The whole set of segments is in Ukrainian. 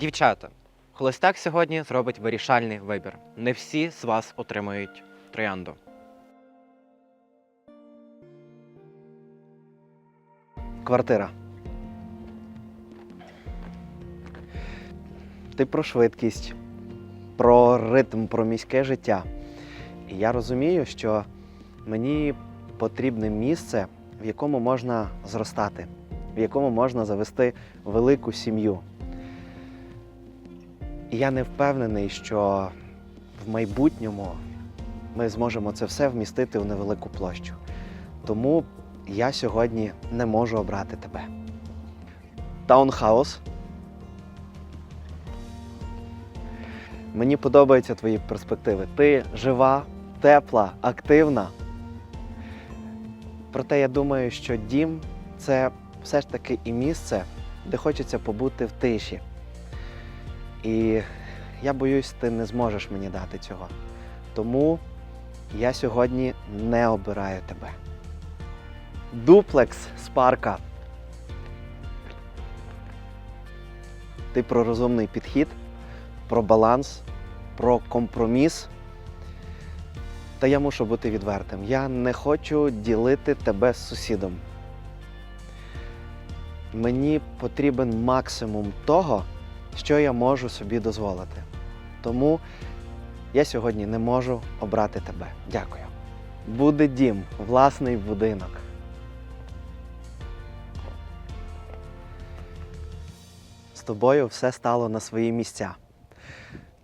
Дівчата, холостяк сьогодні зробить вирішальний вибір. Не всі з вас отримують троянду. Квартира. Ти про швидкість, про ритм, про міське життя. І я розумію, що мені потрібне місце, в якому можна зростати, в якому можна завести велику сім'ю. Я не впевнений, що в майбутньому ми зможемо це все вмістити у невелику площу. Тому я сьогодні не можу обрати тебе. Таунхаус. Мені подобаються твої перспективи. Ти жива, тепла, активна. Проте я думаю, що дім це все ж таки і місце, де хочеться побути в тиші. І я боюсь, ти не зможеш мені дати цього. Тому я сьогодні не обираю тебе. Дуплекс Спарка. Ти про розумний підхід, про баланс, про компроміс. Та я мушу бути відвертим. Я не хочу ділити тебе з сусідом. Мені потрібен максимум того, що я можу собі дозволити. Тому я сьогодні не можу обрати тебе. Дякую. Буде дім, власний будинок. З тобою все стало на свої місця.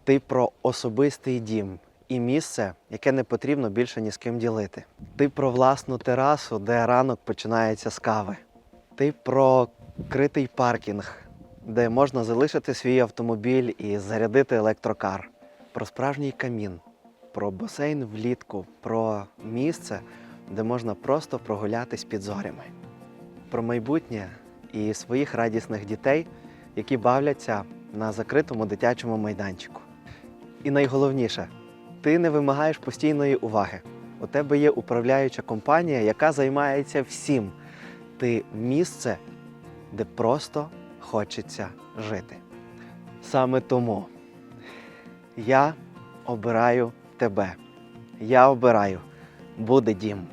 Ти про особистий дім і місце, яке не потрібно більше ні з ким ділити. Ти про власну терасу, де ранок починається з кави. Ти про критий паркінг, де можна залишити свій автомобіль і зарядити електрокар. Про справжній камін, про басейн влітку, про місце, де можна просто прогулятись під зорями. Про майбутнє і своїх радісних дітей, які бавляться на закритому дитячому майданчику. І найголовніше, ти не вимагаєш постійної уваги. У тебе є управляюча компанія, яка займається всім. Ти місце, де просто хочеться жити. Саме тому я обираю тебе. Я обираю буде дім.